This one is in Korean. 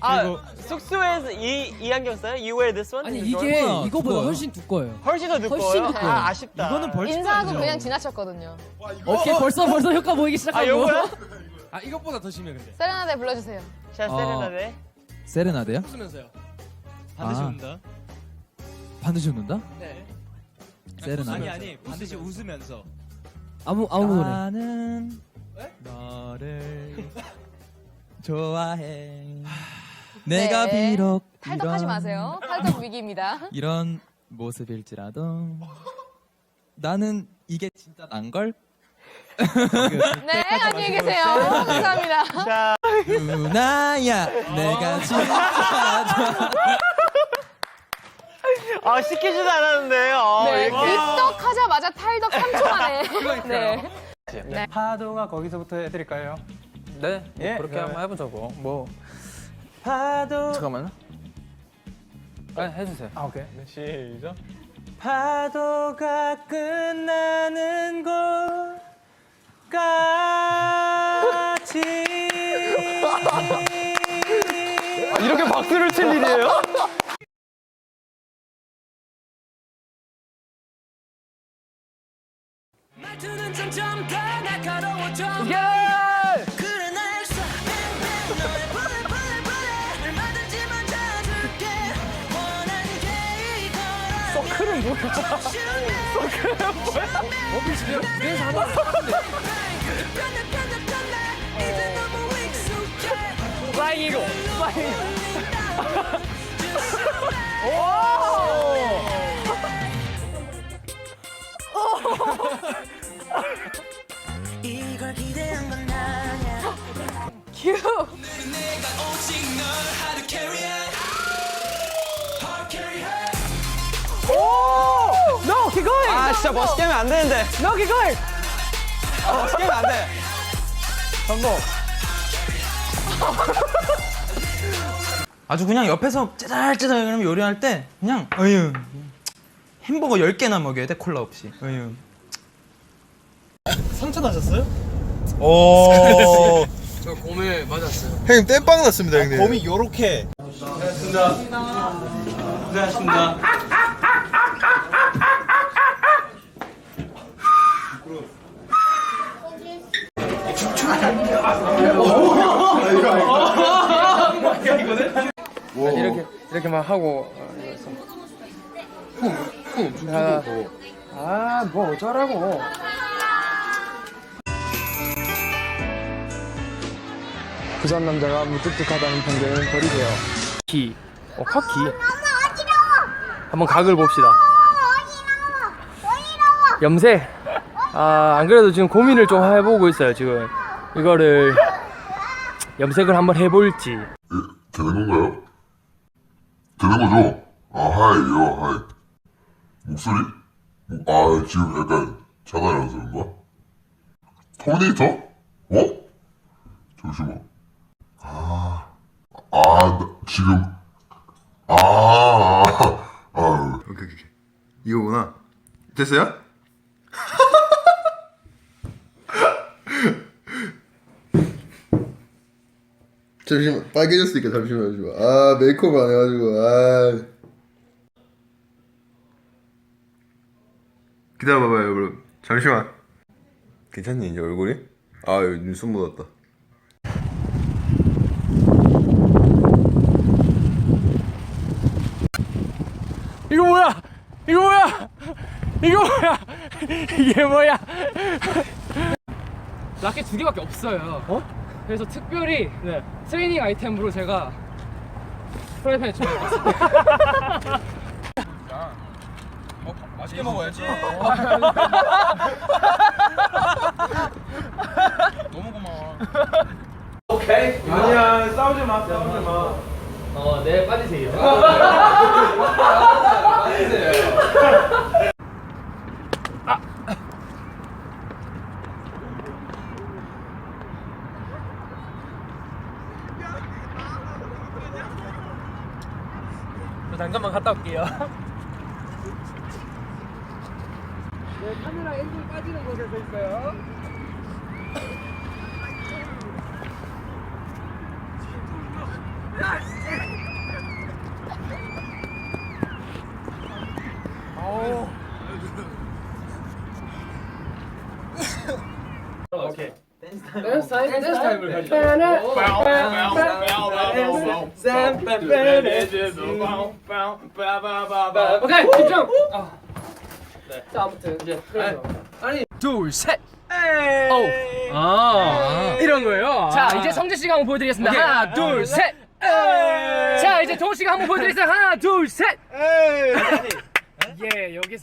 아 숙소에서 이, 이 안경 써요? You wear this one? 아니 이게? 이거보다 두꺼워요. 훨씬 두꺼워요. 훨씬 더 두꺼워요? 훨씬 두꺼워요. 아, 아쉽다 이거는 벌칙 인사하고 아니죠? 그냥 지나쳤거든요. 오케이 벌써 벌써 효과 보이기 아 시작하고. 요거야? 아 이것보다 더 심해 근데. 세레나데 불러주세요. 자 어. 세레나데 세레나데요? 웃으면서요. 반드시 아. 웃는다. 반드시 웃는다? 네. 세레나데. 아니 아니 반드시 웃으면서. 아무 아무 노래. 나는 너를 좋아해. 내가 네. 비록 탈덕하지 이런- 마세요. 탈덕 위기입니다. 이런 모습일지라도 나는 이게 진짜 난 걸? 네, 안녕히 계세요. 감사합니다. 자 누나야 내가 진짜 좋아. 아, 시키지도 않았는데 어, 네, 이렇게. 입덕하자마자 탈덕 3초 만에. 네. 파도가 거기서부터 해드릴까요? 네, 뭐 예, 그렇게 네. 한번 해보자고. 뭐 파도 잠깐만요. 아, 해주세요. 아 오케이 네, 시작 파도가 끝나는 곳까지 이렇게 박수를 칠 일이에요? 큐. No, keep going. 아, 진짜 멋있게 하면 안 되는데. No, keep going. 아, 멋있게 하면 안 돼. 성공. 아주 그냥 옆에서 째잘째잘 그러면 요리할 때 그냥 어휴 햄버거 10개나 먹여야 돼 콜라 없이 어휴 상처 나셨어요? 오. 저 곰에 맞았어요. 형님 땜빵 났습니다, 형님. 곰이 요렇게. 이렇게 이렇게 막 하고 어, 이래서 쿵쿵 아뭐 어쩌라고. 부산 남자가 무뚝뚝하다는 편견을 버리세요. 키, 어 카키. 한번 각을 봅시다. 염색. 아, 안 그래도 지금 고민을 좀 해보고 있어요, 지금. 이거를 염색을 한번 해볼지. 되는 건가요? 되는 거죠? 아, 하이요, 하이. 목소리? 뭐, 아, 지금 약간 장난이라서 그런가? 터미네이터? 어? 잠시만. 아, 아, 나, 지금, 아, 아, 아, 오케이, 오케이. 이거구나. 됐어요? 잠시만 빨개졌으니까 잠시만 잠시만 아 메이크업 안 해가지고 아 기다려봐봐요 여러분 잠시만 괜찮니 이제 얼굴이? 아 여기 눈썹 묻었다 이거 뭐야? 이거 뭐야? 이거 뭐야? 이게 뭐야? 라켓 두 개밖에 없어요. 어? 그래서 특별히 트레이닝 아이템으로 제가 프라이팬에 준비해봤습니다. 맛있게 먹어야지. 너무 고마워. 아니야 싸우지 마 싸우지 마 어, 네, 빠지세요. 잠깐만 갔다 올게요. 네, 카메라 엔진 빠지는 곳에서 있어요. 아우. 오케이 집중. 자 아무튼 이제 아니 둘 셋 오. 아, 이런 거예요. 자, 이제 성재 씨가 한번 보여드리겠습니다. 하나, 둘, 셋. 자, 이제 동호 씨가 한번 보여드리겠습니다. 하나, 둘, 셋. 예, 여기서.